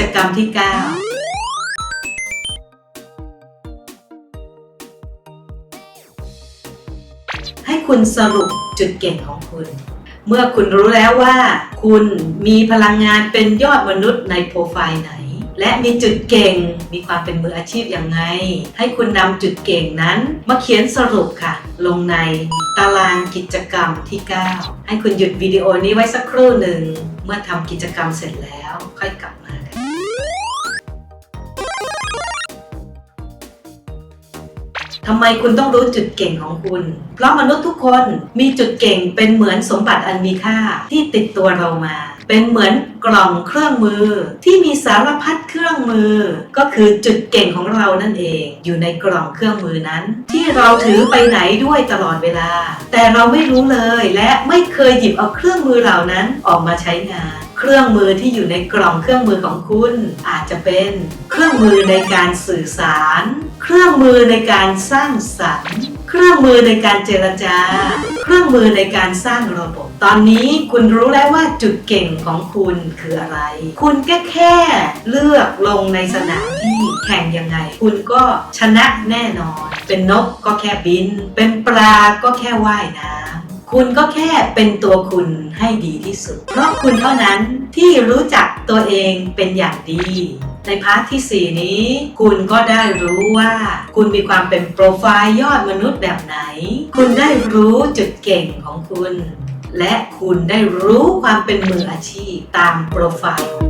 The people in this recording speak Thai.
จกรรมที่ 9ให้คุณสรุปจุดเก่งของคุณ เมื่อคุณรู้แล้วว่า คุณมีพลังงานเป็นยอดมนุษย์ในโปรไฟล์ไหน และมีจุดเก่งมีความเป็นมืออาชีพอย่างไง ให้คุณนำจุดเก่งนั้น มาเขียนสรุปค่ะ ลงในตารางกิจกรรมที่ 9 ให้คุณหยุดวิดีโอนี้ไว้สักครู่หนึ่ง เมื่อทำกิจกรรมเสร็จแล้ว ค่อยกลับ ทำไมคุณต้องรู้จุดเก่งของคุณ เพราะมนุษย์ทุกคนมีจุดเก่งเป็นเหมือนสมบัติอันมีค่าที่ติดตัวเรามา เป็นเหมือนกล่องเครื่องมือที่มีสารพัดเครื่องมือ ก็คือจุดเก่งของเรานั่นเอง อยู่ในกล่องเครื่องมือนั้น ที่เราถือไปไหนด้วยตลอดเวลา แต่เราไม่รู้เลยและไม่เคยหยิบเอาเครื่องมือเหล่านั้นออกมาใช้งานเครื่องมือที่อยู่ในกล่องเครื่องมือของคุณ อาจจะเป็นเครื่องมือในการสื่อสาร เครื่อง มือในการสร้างสรรค์ เครื่องมือในการเจรจา เครื่องมือในการสร้างระบบ ตอนนี้คุณรู้แล้วว่าจุดเก่งของคุณคืออะไร คุณแค่แค่เลือกลงในสนามที่แข่งยังไง คุณก็ชนะแน่นอน เป็นนกก็แค่บิน เป็นปลาก็แค่ว่ายน้ำ คุณก็แค่เป็นตัวคุณให้ดีที่สุด เพราะคุณเท่านั้นที่รู้จักตัวเองเป็นอย่างดี ในพาร์ทที่ 4 นี้ คุณก็ได้รู้ว่า คุณมีความเป็นโปรไฟล์ยอดมนุษย์แบบไหน คุณได้รู้จุดเก่งของคุณ และคุณได้รู้ความเป็นมืออาชีพตามโปรไฟล์